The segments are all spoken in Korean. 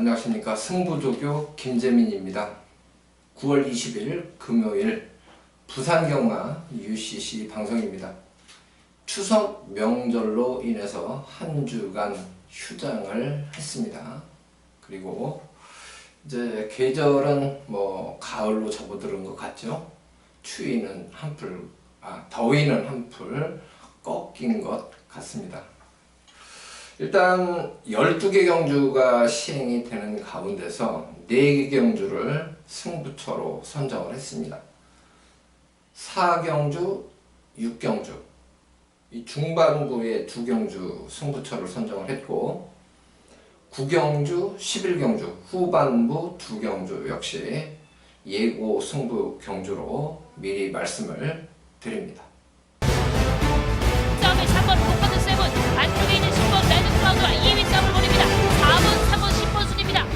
안녕하십니까 승부조교 김재민입니다. 9월 20일 금요일 부산경마 UCC 방송입니다. 추석 명절로 인해서 한 주간 휴장을 했습니다. 그리고 이제 계절은 뭐 가을로 접어드는 것 같죠? 추위는 한풀, 아 더위는 한풀 꺾인 것 같습니다. 일단 12개 경주가 시행이 되는 가운데서 4개 경주를 승부처로 선정을 했습니다. 4경주, 6경주, 이 중반부에 두 경주 승부처를 선정을 했고 9경주, 11경주, 후반부 두 경주 역시 예고 승부 경주로 미리 말씀을 드립니다. 싸움의 3번 복받은 세븐 안쪽에 있는 10번 레드 크라우드와 2위 싸움을 벌입니다 4번 3번 10번 순입니다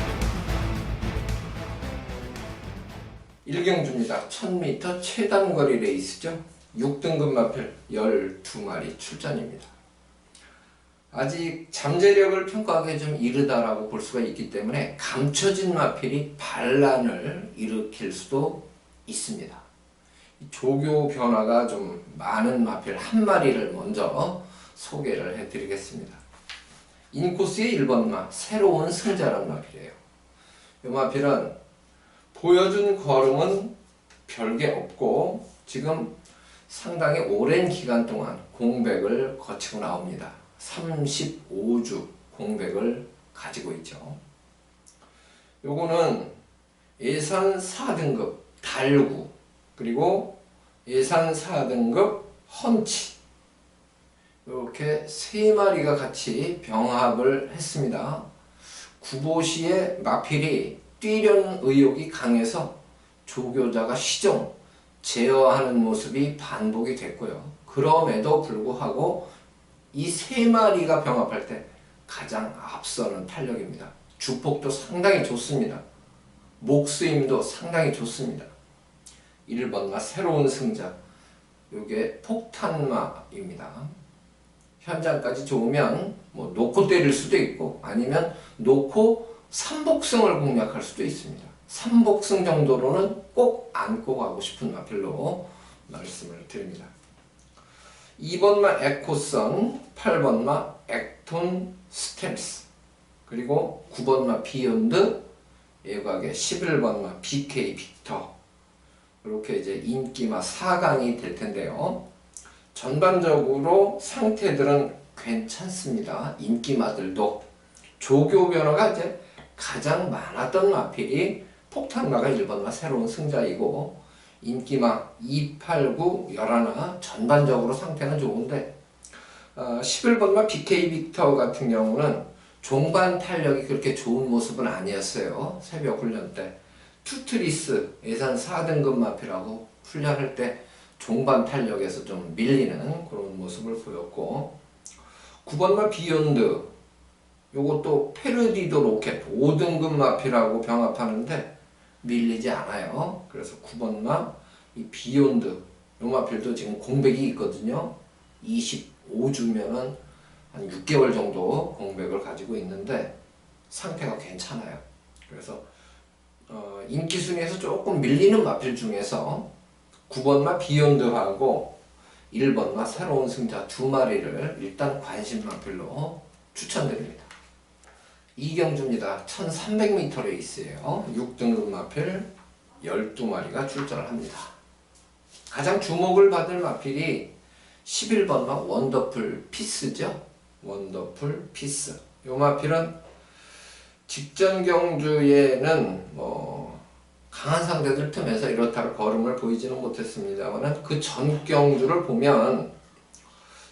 1경주입니다. 1000m 최단거리 레이스죠. 6등급 마필 12마리 출전입니다. 아직 잠재력을 평가하기 좀 이르다라고 볼 수가 있기 때문에 감춰진 마필이 반란을 일으킬 수도 있습니다. 이 조교 변화가 좀 많은 마필 한 마리를 먼저 소개를 해드리겠습니다. 인코스의 1번마 새로운 승자란 마필이에요. 이 마필은 보여준 걸음은 별게 없고 지금 상당히 오랜 기간 동안 공백을 거치고 나옵니다. 35주 공백을 가지고 있죠. 요거는 예산 4등급 달구 그리고 예산 4등급 헌치 이렇게 세 마리가 같이 병합을 했습니다. 구보시의 마필이 뛰려는 의욕이 강해서 조교자가 시종 제어하는 모습이 반복이 됐고요. 그럼에도 불구하고 이 세 마리가 병합할 때 가장 앞서는 탄력입니다. 주폭도 상당히 좋습니다. 목수임도 상당히 좋습니다. 1번마 새로운 승자 요게 폭탄마입니다. 현장까지 좋으면 뭐 놓고 때릴 수도 있고 아니면 놓고 삼복승을 공략할 수도 있습니다. 삼복승 정도로는 꼭 안고 가고 싶은 마필로 말씀을 드립니다. 2번마 에코선, 8번마 액톤 스템스, 그리고 9번마 비욘드, 예각의 11번마 BK 빅터, 이렇게 이제 인기마 4강이 될 텐데요. 전반적으로 상태들은 괜찮습니다. 인기마들도 조교 변화가 이제 가장 많았던 마필이 폭탄마가 1번마 새로운 승자이고 인기마 2, 8, 9, 11 전반적으로 상태는 좋은데 어, 11번마 BK 빅터 같은 경우는 종반 탄력이 그렇게 좋은 모습은 아니었어요. 새벽 훈련 때. 투트리스 예산 4등급 마필하고 훈련할 때 종반 탄력에서 좀 밀리는 그런 모습을 보였고 9번마 비욘드 요것도 페르디도 로켓 5등급 마필하고 병합하는데 밀리지 않아요. 그래서 9번마 이 비욘드 요 마필도 지금 공백이 있거든요. 25주면은 한 6개월 정도 공백을 가지고 있는데 상태가 괜찮아요. 그래서 어, 인기 순위에서 조금 밀리는 마필 중에서 9번마 비욘드하고 1번마 새로운 승자 두 마리를 일단 관심 마필로 추천드립니다. 이경주입니다. 1300m 레이스예요. 6등급 마필 12마리가 출전을 합니다. 가장 주목을 받을 마필이 11번마 원더풀 피스죠. 원더풀 피스. 요 마필은 직전 경주에는 뭐 강한 상대들 틈에서 이렇다 걸음을 보이지는 못했습니다만 그전 경주를 보면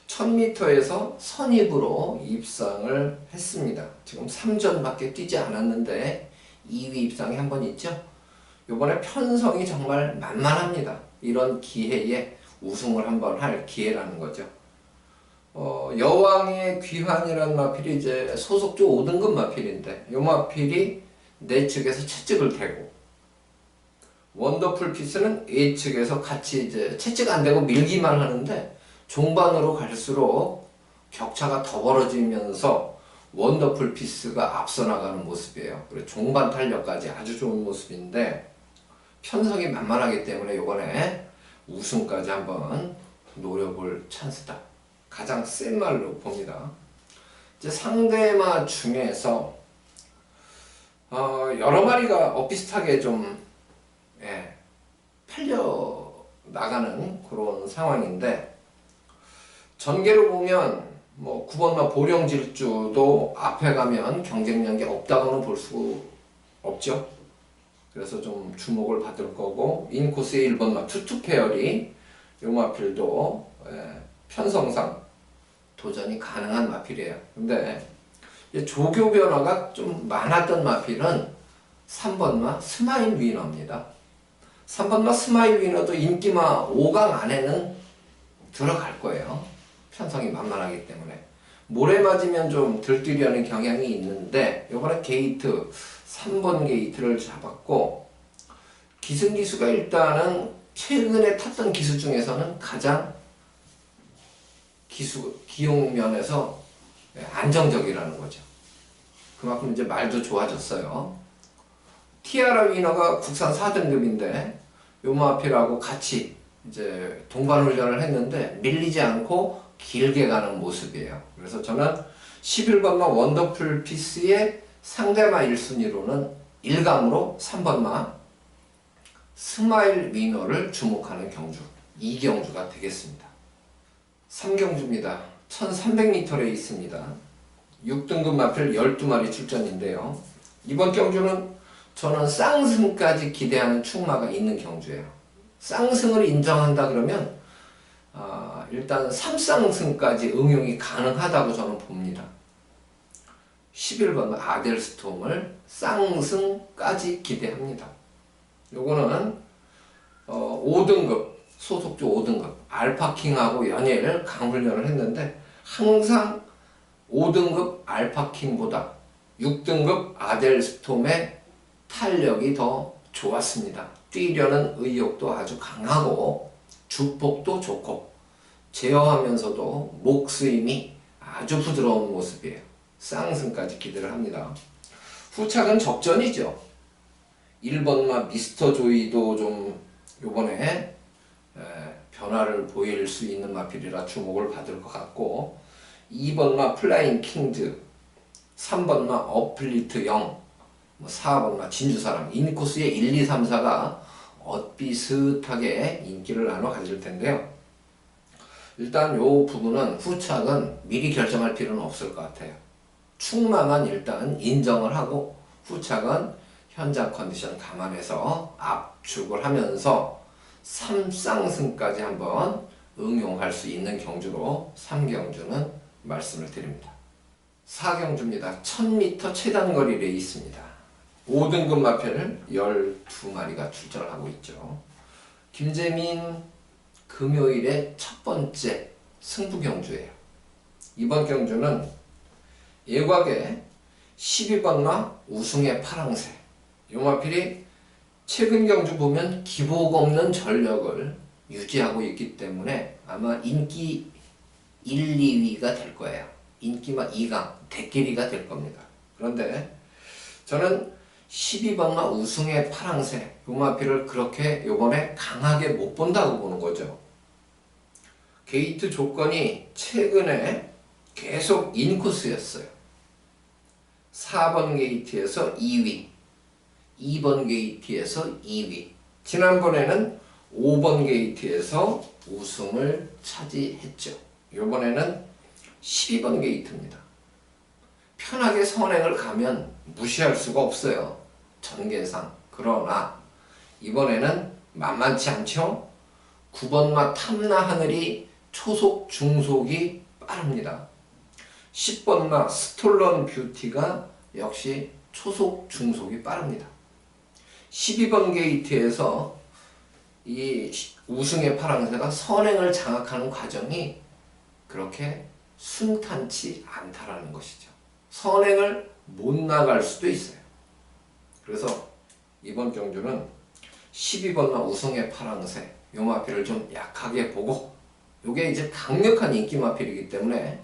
1000m에서 선입으로 입상을 했습니다. 지금 3전밖에 뛰지 않았는데 2위 입상이 한 번 있죠. 이번에 편성이 정말 만만합니다. 이런 기회에 우승을 한번 할 기회라는 거죠. 어, 여왕의 귀환이라는 마필이 이제 소속주 5등급 마필인데 이 마필이 내 측에서 채찍을 대고 원더풀 피스는 A 측에서 같이 이제 채찍 안 대고 밀기만 하는데 종반으로 갈수록 격차가 더 벌어지면서 원더풀 피스가 앞서 나가는 모습이에요. 그리고 종반 탄력까지 아주 좋은 모습인데 편성이 만만하기 때문에 이번에 우승까지 한번 노려볼 찬스다. 가장 센 말로 봅니다. 이제 상대마 중에서 어, 여러 마리가 엇비슷하게 좀 예, 팔려 나가는 그런 상황인데 전개로 보면 뭐 9번마 보령질주도 앞에 가면 경쟁력이 없다고는 볼 수 없죠. 그래서 좀 주목을 받을 거고 인코스의 1번마 투투페어리 요 마필도 예, 편성상 도전이 가능한 마필이에요. 근데 조교 변화가 좀 많았던 마필은 3번마 스마일 위너입니다. 3번마 스마일 위너도 인기마 5강 안에는 들어갈 거예요. 편성이 만만하기 때문에. 모래 맞으면 좀 들뜨려는 경향이 있는데 이번에 게이트 3번 게이트를 잡았고 기승기수가 일단은 최근에 탔던 기수 중에서는 가장 기수 기용 면에서 안정적이라는 거죠. 그만큼 이제 말도 좋아졌어요. 티아라 위너가 국산 4등급인데 요마필하고 같이 이제 동반 훈련을 했는데 밀리지 않고 길게 가는 모습이에요. 그래서 저는 11번마 원더풀 피스의 상대마 1순위로는 1강으로 3번마 스마일 위너를 주목하는 경주 이 경주가 되겠습니다. 3경주입니다. 1300m에 있습니다. 6등급 마필 12마리 출전인데요. 이번 경주는 저는 쌍승까지 기대하는 충마가 있는 경주예요. 쌍승을 인정한다 그러면 아, 일단 3쌍승까지 응용이 가능하다고 저는 봅니다. 11번 아델스톰을 쌍승까지 기대합니다. 요거는 어, 5등급 소속주 5등급 알파킹하고 연예를 강훈련을 했는데 항상 5등급 알파킹보다 6등급 아델스톰의 탄력이 더 좋았습니다. 뛰려는 의욕도 아주 강하고 주폭도 좋고 제어하면서도 목스임이 아주 부드러운 모습이에요. 쌍승까지 기대를 합니다. 후착은 적전이죠. 1번마 미스터 조이도 좀 요번에 에, 변화를 보일 수 있는 마필이라 주목을 받을 것 같고 2번마 플라잉 킹즈 3번마 어플리트 0 뭐 4번마 진주사랑 인코스의 1, 2, 3, 4가 엇비슷하게 인기를 나눠 가질 텐데요. 일단 요 부분은 후착은 미리 결정할 필요는 없을 것 같아요. 충마만 일단 인정을 하고 후착은 현장 컨디션 감안해서 압축을 하면서 3쌍승까지 한번 응용할 수 있는 경주로 3경주는 말씀을 드립니다. 4경주입니다. 1000m 최단거리 레이스입니다. 5등급 마표를 12마리가 출전을 하고 있죠. 김재민 금요일의 첫 번째 승부 경주예요. 이번 경주는 예곽에 12번마 우승의 파랑새 요마필이 최근 경주 보면 기복 없는 전력을 유지하고 있기 때문에 아마 인기 1, 2위가 될 거예요. 인기마 2강, 대끼리가 될 겁니다. 그런데 저는 12번마 우승의 파랑새 요마필을 그렇게 요번에 강하게 못 본다고 보는 거죠. 게이트 조건이 최근에 계속 인코스였어요. 4번 게이트에서 2위, 2번 게이트에서 2위. 지난번에는 5번 게이트에서 우승을 차지했죠. 이번에는 12번 게이트입니다. 편하게 선행을 가면 무시할 수가 없어요. 전개상. 그러나 이번에는 만만치 않죠? 9번마 탐나 하늘이 초속 중속이 빠릅니다. 10번마 스톨런 뷰티가 역시 초속 중속이 빠릅니다. 12번 게이트에서 이 우승의 파랑새가 선행을 장악하는 과정이 그렇게 순탄치 않다라는 것이죠. 선행을 못 나갈 수도 있어요. 그래서 이번 경주는 12번마 우승의 파랑새 요 마필을 좀 약하게 보고 요게 이제 강력한 인기 마필이기 때문에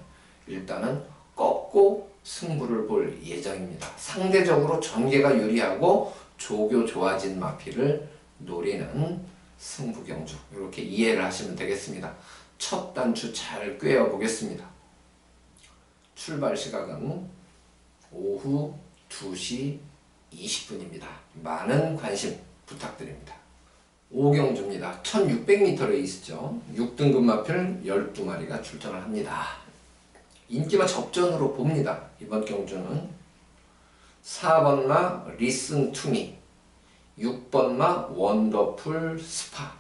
일단은 꺾고 승부를 볼 예정입니다. 상대적으로 전개가 유리하고 조교 좋아진 마피를 노리는 승부 경주 이렇게 이해를 하시면 되겠습니다. 첫 단추 잘 꿰어 보겠습니다. 출발 시각은 오후 2시 20분입니다. 많은 관심 부탁드립니다. 오경주입니다. 1600m에 있죠. 6등급 마필 12마리가 출전을 합니다. 인기마 접전으로 봅니다. 이번 경주는 4번마 리슨 투미 6번마 원더풀 스파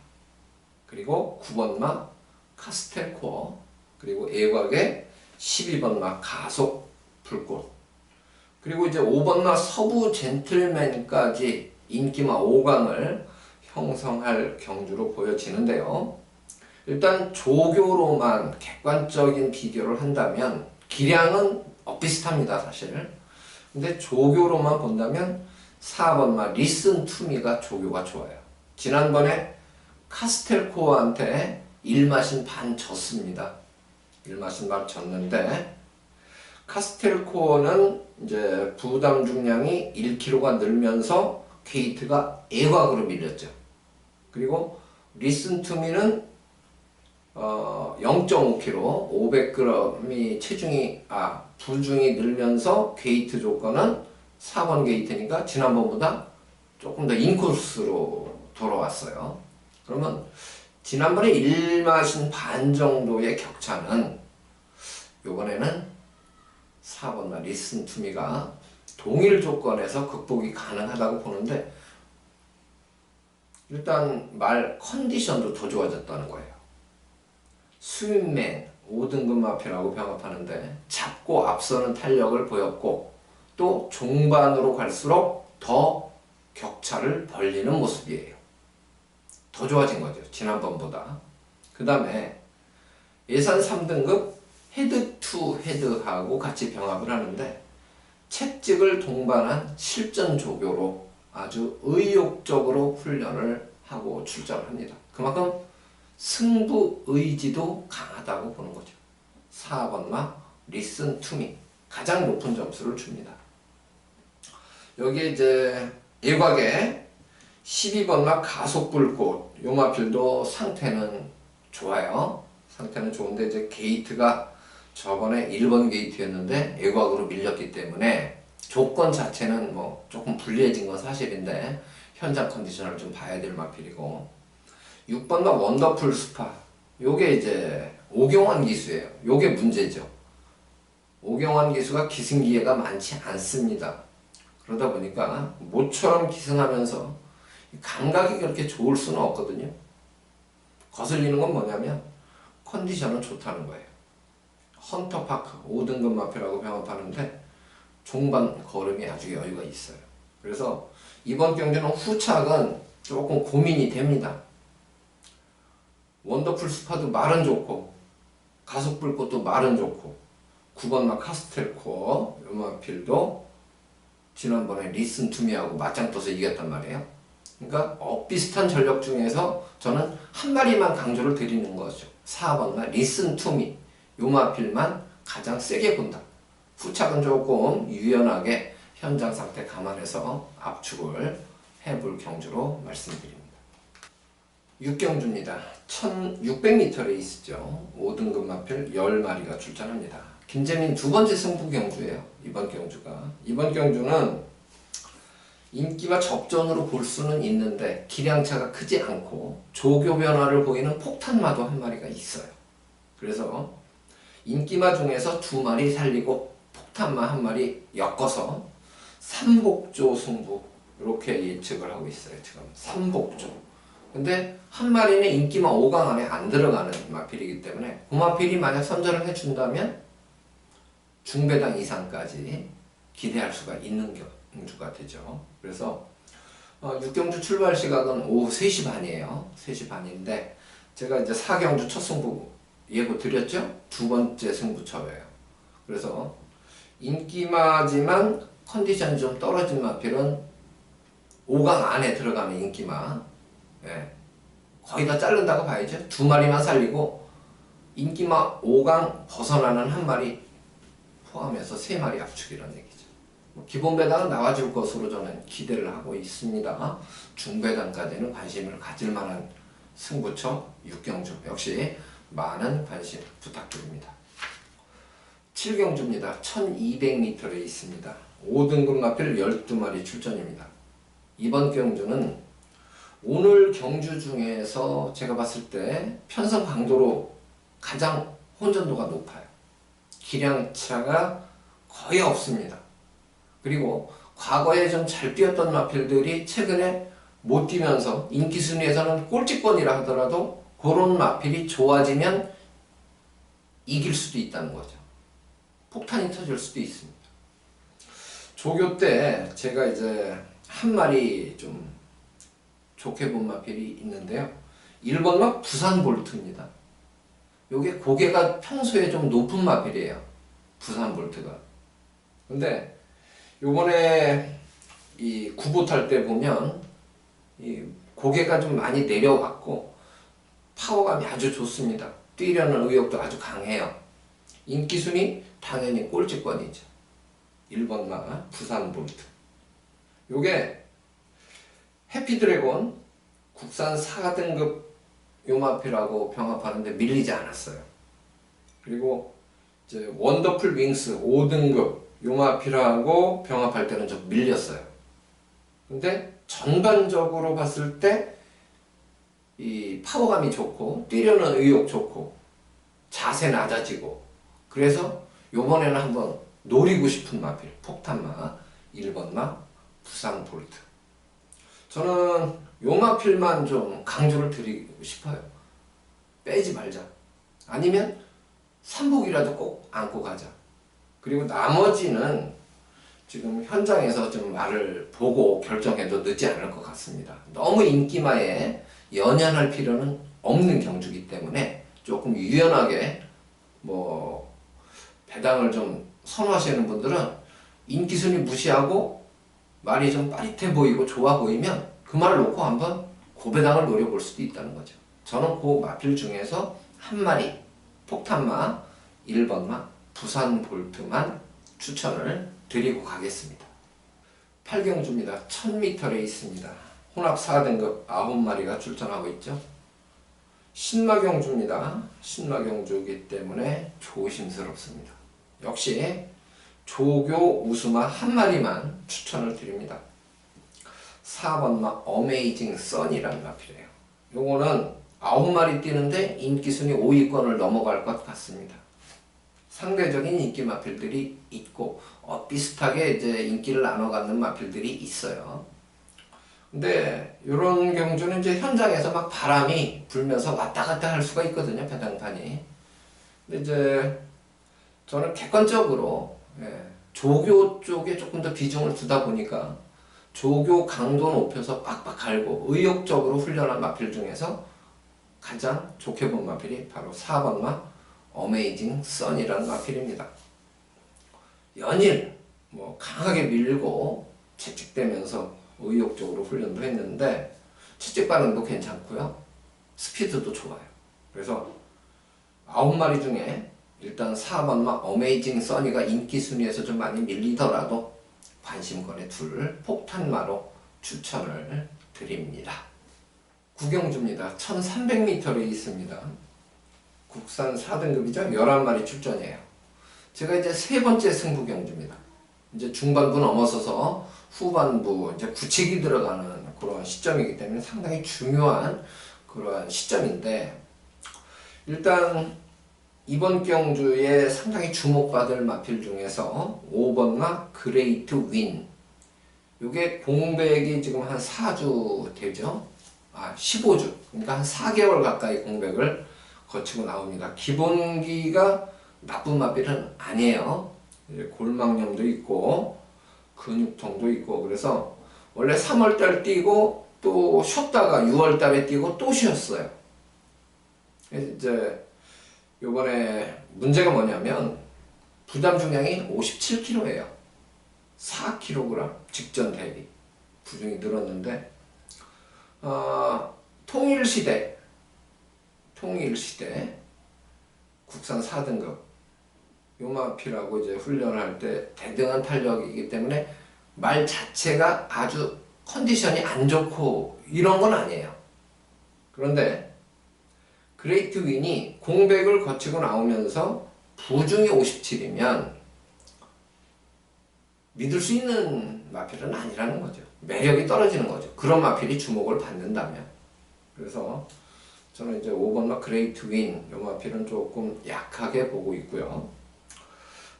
그리고 9번마 카스텔코어 그리고 애곽의 12번마 가속 불꽃 그리고 이제 5번마 서부 젠틀맨까지 인기마 5강을 형성할 경주로 보여지는데요. 일단 조교로만 객관적인 비교를 한다면 기량은 엇비슷합니다 사실. 근데 조교로만 본다면 4번마 리슨 투미가 조교가 좋아요. 지난번에 카스텔코어한테 1마신 반 졌습니다. 1마신 반 졌는데 카스텔코어는 이제 부담 중량이 1kg가 늘면서 게이트가 애곽으로 밀렸죠. 그리고 리슨 투미는 어, 0.5kg, 500g이 체중이 아 부중이 늘면서 게이트 조건은 4번 게이트니까 지난번보다 조금 더 인코스로 돌아왔어요. 그러면 지난번에 1마신 반 정도의 격차는 이번에는 4번나 리슨 투미가 동일 조건에서 극복이 가능하다고 보는데 일단 말 컨디션도 더 좋아졌다는 거예요. 스윙맨 5등급 마피라고 병합하는데 잡고 앞서는 탄력을 보였고 또 종반으로 갈수록 더 격차를 벌리는 모습이에요. 더 좋아진 거죠. 지난번보다. 그 다음에 예산 3등급 헤드 투 헤드하고 같이 병합을 하는데 채찍을 동반한 실전 조교로 아주 의욕적으로 훈련을 하고 출전합니다. 그만큼 승부 의지도 강하다고 보는 거죠. 4번마 리슨 투미 가장 높은 점수를 줍니다. 여기 이제 일곽에 12번마 가속불꽃 요마필도 상태는 좋아요. 상태는 좋은데 이제 게이트가 저번에 1번 게이트였는데 애곽으로 밀렸기 때문에 조건 자체는 뭐 조금 불리해진 건 사실인데 현장 컨디션을 좀 봐야 될 마필이고 6번과 원더풀 스파 요게 이제 오경환 기수예요. 요게 문제죠. 오경환 기수가 기승 기회가 많지 않습니다. 그러다 보니까 모처럼 기승하면서 감각이 그렇게 좋을 수는 없거든요. 거슬리는 건 뭐냐면 컨디션은 좋다는 거예요. 헌터파크 5등급 마표라고 병합하는데 종반 걸음이 아주 여유가 있어요. 그래서 이번 경기는 후착은 조금 고민이 됩니다. 원더풀 스파도 말은 좋고 가속 불꽃도 말은 좋고 9번마 카스텔코어 요마필도 지난번에 리슨 투미하고 맞짱 떠서 이겼단 말이에요. 그러니까 엇비슷한 전력 중에서 저는 한 마리만 강조를 드리는 거죠. 4번마 리슨 투미 요마필만 가장 세게 본다. 후착은 조금 유연하게 현장 상태 감안해서 압축을 해볼 경주로 말씀드립니다. 6경주입니다. 1600m 레이스죠. 5등급 마필 10마리가 출전합니다. 김재민 두 번째 승부 경주예요. 이번 경주가. 이번 경주는 인기와 접전으로 볼 수는 있는데 기량차가 크지 않고 조교 변화를 보이는 폭탄마도 한 마리가 있어요. 그래서 인기마 중에서 두 마리 살리고 폭탄마 한 마리 엮어서 삼복조 승부 이렇게 예측을 하고 있어요. 지금 삼복조. 근데 한 마리는 인기마 5강 안에 안 들어가는 마필이기 때문에 그 마필이 만약 선전을 해준다면 중배당 이상까지 기대할 수가 있는 경주가 되죠. 그래서 어, 6경주 출발 시각은 오후 3시 반이에요. 3시 반인데 제가 이제 4경주 첫 승부 예고 드렸죠? 두 번째 승부처예요. 그래서 인기마지만 컨디션이 좀 떨어진 마필은 5강 안에 들어가는 인기마 예. 거의 다 자른다고 봐야죠. 두 마리만 살리고 인기마 5강 벗어나는 한 마리 포함해서 세 마리 압축이라는 얘기죠. 뭐 기본 배당은 나와줄 것으로 저는 기대를 하고 있습니다. 중배당까지는 관심을 가질 만한 승부처 육경주 역시 많은 관심 부탁드립니다. 7경주입니다. 1200m에 있습니다. 5등급 마필 12마리 출전입니다. 이번 경주는 오늘 경주 중에서 제가 봤을 때 편성 강도로 가장 혼전도가 높아요. 기량차가 거의 없습니다. 그리고 과거에 좀 잘 뛰었던 마필들이 최근에 못 뛰면서 인기 순위에서는 꼴찌권이라 하더라도 그런 마필이 좋아지면 이길 수도 있다는 거죠. 폭탄이 터질 수도 있습니다. 조교 때 제가 이제 한 마리 좀 좋게 본 마필이 있는데요. 1번 막 부산 볼트입니다. 요게 고개가 평소에 좀 높은 마필이에요. 부산 볼트가. 근데 요번에 이 구보 탈 때 보면 이 고개가 좀 많이 내려갔고 파워감이 아주 좋습니다. 뛰려는 의욕도 아주 강해요. 인기 순위 당연히 꼴찌권이죠. 1번 마 부산 볼트. 요게 해피드래곤 국산 4등급 요마피라고 병합하는데 밀리지 않았어요. 그리고 이제 원더풀 윙스 5등급 요마피라고 병합할 때는 좀 밀렸어요. 근데 전반적으로 봤을 때 이 파워감이 좋고 뛰려는 의욕 좋고 자세 낮아지고 그래서 요번에는 한번 노리고 싶은 마필 폭탄마 1번마 부상 볼트. 저는 요 마필만 좀 강조를 드리고 싶어요. 빼지 말자. 아니면 삼복이라도 꼭 안고 가자. 그리고 나머지는 지금 현장에서 좀 말을 보고 결정해도 늦지 않을 것 같습니다. 너무 인기마에 연연할 필요는 없는 경주기 때문에 조금 유연하게 뭐 배당을 좀 선호하시는 분들은 인기 순위 무시하고 말이 좀 빠릿해 보이고 좋아 보이면 그 말을 놓고 한번 고배당을 노려볼 수도 있다는 거죠. 저는 그 마필 중에서 한 마리 폭탄마 1번마 부산 볼트만 추천을 드리고 가겠습니다. 8경주입니다. 1000m에 있습니다. 혼합 4등급 9마리가 출전하고 있죠. 신마경주입니다. 신마경주이기 때문에 조심스럽습니다. 역시 조교 우수마 한 마리만 추천을 드립니다. 4번 마 어메이징 선이라는 마필이에요. 요거는 9마리 뛰는데 인기 순위 5위권을 넘어갈 것 같습니다. 상대적인 인기 마필들이 있고 어, 비슷하게 이제 인기를 나눠 갖는 마필들이 있어요. 근데 이런 경주는 이제 현장에서 막 바람이 불면서 왔다 갔다 할 수가 있거든요 배당판이. 근데 이제 저는 객관적으로 예, 조교 쪽에 조금 더 비중을 두다 보니까 조교 강도 높여서 빡빡 갈고 의욕적으로 훈련한 마필 중에서 가장 좋게 본 마필이 바로 4번마 어메이징 선이라는 마필입니다. 연일 뭐 강하게 밀고 채찍대면서 의욕적으로 훈련도 했는데 채찍 반응도 괜찮고요. 스피드도 좋아요. 그래서 아홉 마리 중에 일단 4번마 어메이징 써니가 인기 순위에서 좀 많이 밀리더라도 관심권에 둘 폭탄마로 추천을 드립니다. 구경주입니다. 1300m에 있습니다. 국산 4등급이죠. 11마리 출전이에요. 제가 이제 세 번째 승부 경주입니다. 이제 중반부 넘어서서 후반부 이제 굳히기 들어가는 그런 시점이기 때문에 상당히 중요한 그러한 시점인데 일단 이번 경주에 상당히 주목받을 마필 중에서 5번마 그레이트 윈. 요게 공백이 지금 한 4주 되죠? 아 15주. 그러니까 한 4개월 가까이 공백을 거치고 나옵니다. 기본기가 나쁜 마필은 아니에요. 골망염도 있고 근육통도 있고 그래서 원래 3월달 뛰고 또 쉬었다가 6월달에 뛰고 또 쉬었어요. 이제 요번에 문제가 뭐냐면 부담 중량이 57kg예요. 4kg 직전 대비 부중이 늘었는데 어, 통일시대 통일시대 국산 4등급 요마피라고 이제 훈련을 할때 대등한 탄력이기 때문에 말 자체가 아주 컨디션이 안 좋고 이런 건 아니에요. 그런데 그레이트 윈이 공백을 거치고 나오면서 부중이 57이면 믿을 수 있는 마필은 아니라는 거죠. 매력이 떨어지는 거죠. 그런 마필이 주목을 받는다면. 그래서 저는 이제 5번 마 그레이트 윈, 요 마필은 조금 약하게 보고 있고요.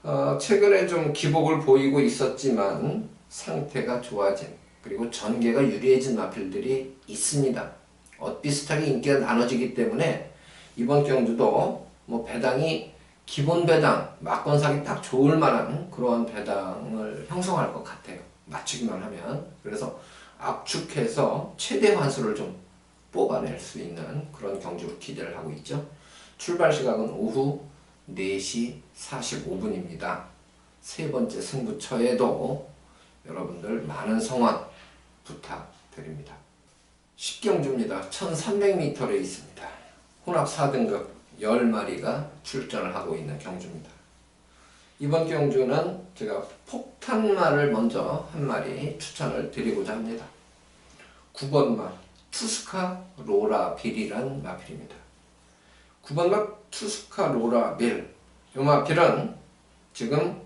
어, 최근에 좀 기복을 보이고 있었지만 상태가 좋아진 그리고 전개가 유리해진 마필들이 있습니다. 어, 비슷하게 인기가 나눠지기 때문에 이번 경주도 뭐 배당이 기본 배당, 막권 사기 딱 좋을 만한 그러한 배당을 형성할 것 같아요. 맞추기만 하면. 그래서 압축해서 최대 환수를 좀 뽑아낼 수 있는 그런 경주로 기대를 하고 있죠. 출발 시각은 오후 4시 45분입니다. 세 번째 승부처에도 여러분들 많은 성원 부탁드립니다. 10경주입니다. 1300m에 있습니다. 혼합 4등급 10마리가 출전을 하고 있는 경주입니다. 이번 경주는 제가 폭탄마를 먼저 한 마리 추천을 드리고자 합니다. 9번마 투스카 로라 빌이란 마필입니다. 9번마 투스카 로라 빌. 요 마필은 지금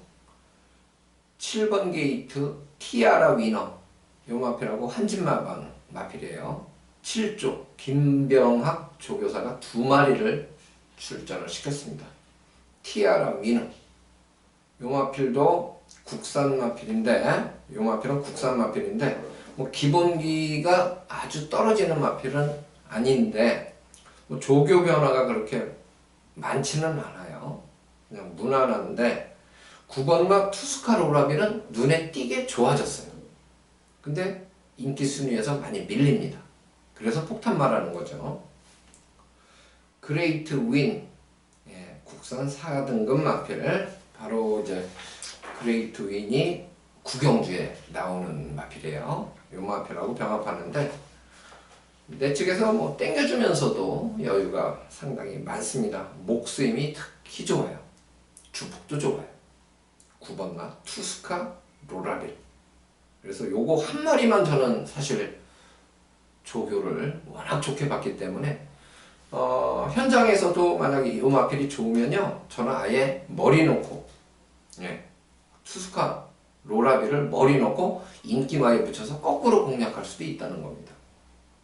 7번 게이트 티아라 위너 요 마필하고 한진마방 마필이에요. 7조 김병학 조교사가 두 마리를 출전을 시켰습니다. 티아라 위너 요 마필도 국산 마필인데 요 마필은 국산 마필인데 뭐 기본기가 아주 떨어지는 마필은 아닌데 뭐 조교 변화가 그렇게 많지는 않아요. 그냥 무난한데 9번마 투스카 로라비는 눈에 띄게 좋아졌어요. 근데 인기 순위에서 많이 밀립니다. 그래서 폭탄 말하는 거죠. 그레이트 윈 예, 국산 4등급 마필 바로 이제 그레이트 윈이 구경주에 나오는 마필이에요. 요 마필하고 병합하는데 내 측에서 뭐 땡겨주면서도 여유가 상당히 많습니다. 목수임이 특히 좋아요. 주폭도 좋아요. 9번마 투스카 로라빌. 그래서 요거 한 마리만 저는 사실 조교를 워낙 좋게 봤기 때문에 어, 현장에서도 만약에 요 마필이 좋으면요 저는 아예 머리 놓고 예, 투스카 로라비를 머리 놓고 인기마에 붙여서 거꾸로 공략할 수도 있다는 겁니다.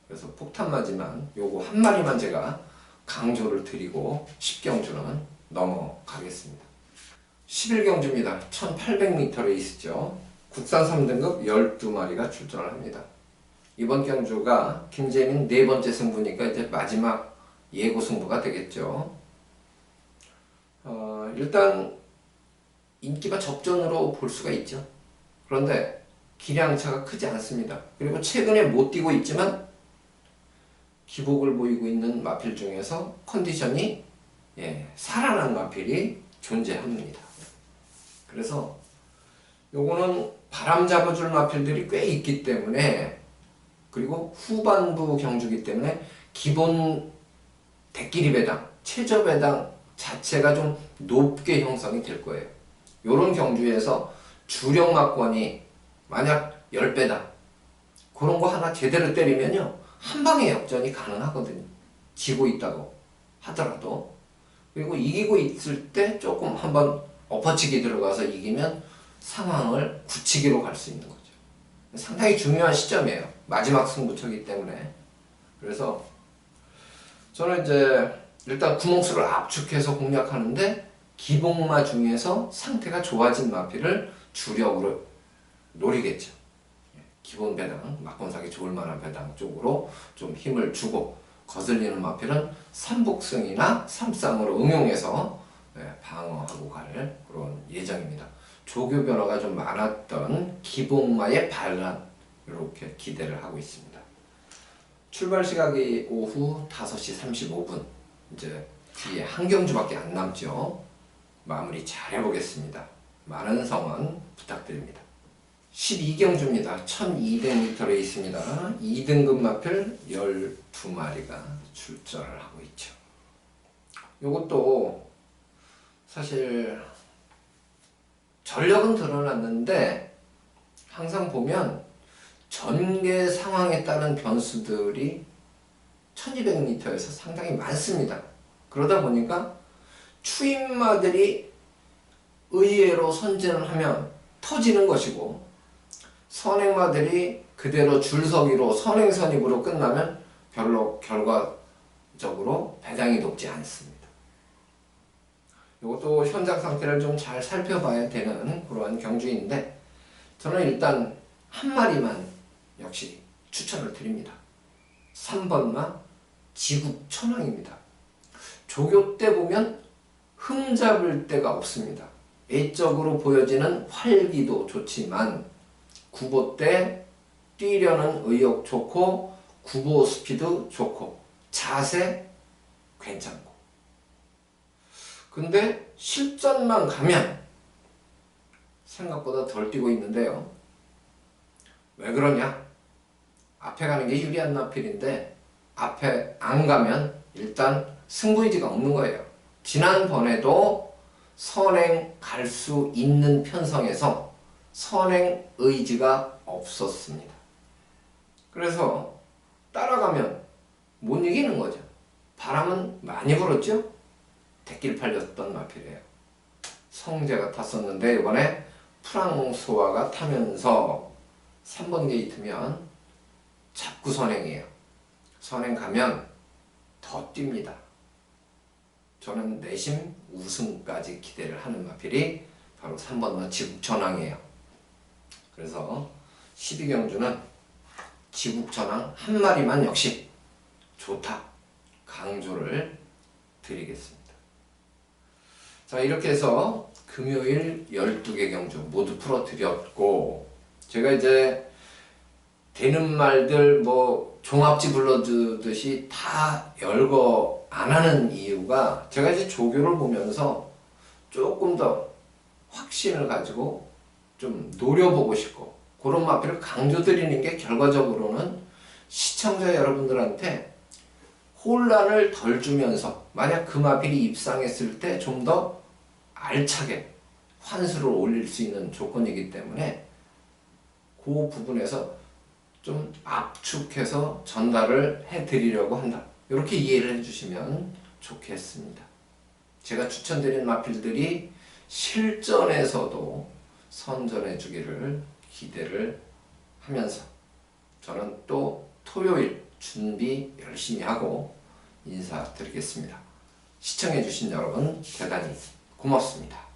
그래서 폭탄 맞지만 요거 한 마리만 제가 강조를 드리고 10경주는 넘어가겠습니다. 11경주입니다. 1800m에 있죠. 국산 3등급 12마리가 출전을 합니다. 이번 경주가 김재민 네 번째 승부니까 이제 마지막 예고 승부가 되겠죠. 어, 일단 인기가 접전으로 볼 수가 있죠. 그런데 기량차가 크지 않습니다. 그리고 최근에 못 뛰고 있지만 기복을 보이고 있는 마필 중에서 컨디션이 예, 살아난 마필이 존재합니다. 그래서 요거는 바람 잡아줄 마필들이 꽤 있기 때문에 그리고 후반부 경주기 때문에 기본 대끼리 배당, 최저 배당 자체가 좀 높게 형성이 될 거예요. 요런 경주에서 주력 막권이 만약 10배다. 그런 거 하나 제대로 때리면요. 한 방에 역전이 가능하거든요. 지고 있다고 하더라도. 그리고 이기고 있을 때 조금 한번 엎어치기 들어가서 이기면 상황을 굳히기로 갈 수 있는 거죠. 상당히 중요한 시점이에요. 마지막 승부처기 때문에. 그래서 저는 이제 일단 구멍수를 압축해서 공략하는데 기복마 중에서 상태가 좋아진 마피를 주력으로 노리겠죠. 예, 기본 배당, 막권 사기 좋을 만한 배당 쪽으로 좀 힘을 주고 거슬리는 마필은 삼복승이나 삼쌍으로 응용해서 예, 방어하고 갈 그런 예정입니다. 조교 변화가 좀 많았던 기복마의 반란 이렇게 기대를 하고 있습니다. 출발 시각이 오후 5시 35분 이제 뒤에 한 경주밖에 안 남죠. 마무리 잘 해보겠습니다. 많은 성원 부탁드립니다. 12경주입니다. 1200m에 있습니다. 2등급 마필 12마리가 출전을 하고 있죠. 요것도 사실 전력은 드러났는데 항상 보면 전개 상황에 따른 변수들이 1200m에서 상당히 많습니다. 그러다 보니까 추임마들이 의외로 선진을 하면 터지는 것이고 선행마들이 그대로 줄서기로 선행선입으로 끝나면 별로 결과적으로 배당이 높지 않습니다. 이것도 현장 상태를 좀 잘 살펴봐야 되는 그러한 경주인데 저는 일단 한 마리만 역시 추천을 드립니다. 3번마 지국천왕입니다. 조교 때 보면 흠잡을 데가 없습니다. 외적으로 보여지는 활기도 좋지만 구보 때 뛰려는 의욕 좋고 구보 스피드 좋고 자세 괜찮고 근데 실전만 가면 생각보다 덜 뛰고 있는데요. 왜 그러냐? 앞에 가는 게 유리한 나필인데 앞에 안 가면 일단 승부의지가 없는 거예요. 지난번에도 선행 갈 수 있는 편성에서 선행 의지가 없었습니다. 그래서 따라가면 못 이기는 거죠. 바람은 많이 불었죠? 대길 팔렸던 마필이에요. 성재가 탔었는데 이번에 프랑소아가 타면서 3번 게이트면 잡구 선행이에요. 선행 가면 더 뜁니다. 저는 내심 우승까지 기대를 하는 마필이 바로 3번마 지국천왕이에요. 그래서 12경주는 지국천왕 한 마리만 역시 좋다. 강조를 드리겠습니다. 자, 이렇게 해서 금요일 12개 경주 모두 풀어드렸고, 제가 이제 되는 말들 뭐 종합지 불러주듯이 다 열거 안 하는 이유가 제가 이제 조교를 보면서 조금 더 확신을 가지고 좀 노려보고 싶고 그런 마필을 강조드리는 게 결과적으로는 시청자 여러분들한테 혼란을 덜 주면서 만약 그 마필이 입상했을 때 좀 더 알차게 환수를 올릴 수 있는 조건이기 때문에 그 부분에서 좀 압축해서 전달을 해드리려고 한다. 이렇게 이해를 해주시면 좋겠습니다. 제가 추천드린 마필들이 실전에서도 선전해 주기를 기대를 하면서 저는 또 토요일 준비 열심히 하고 인사드리겠습니다. 시청해 주신 여러분 대단히 고맙습니다.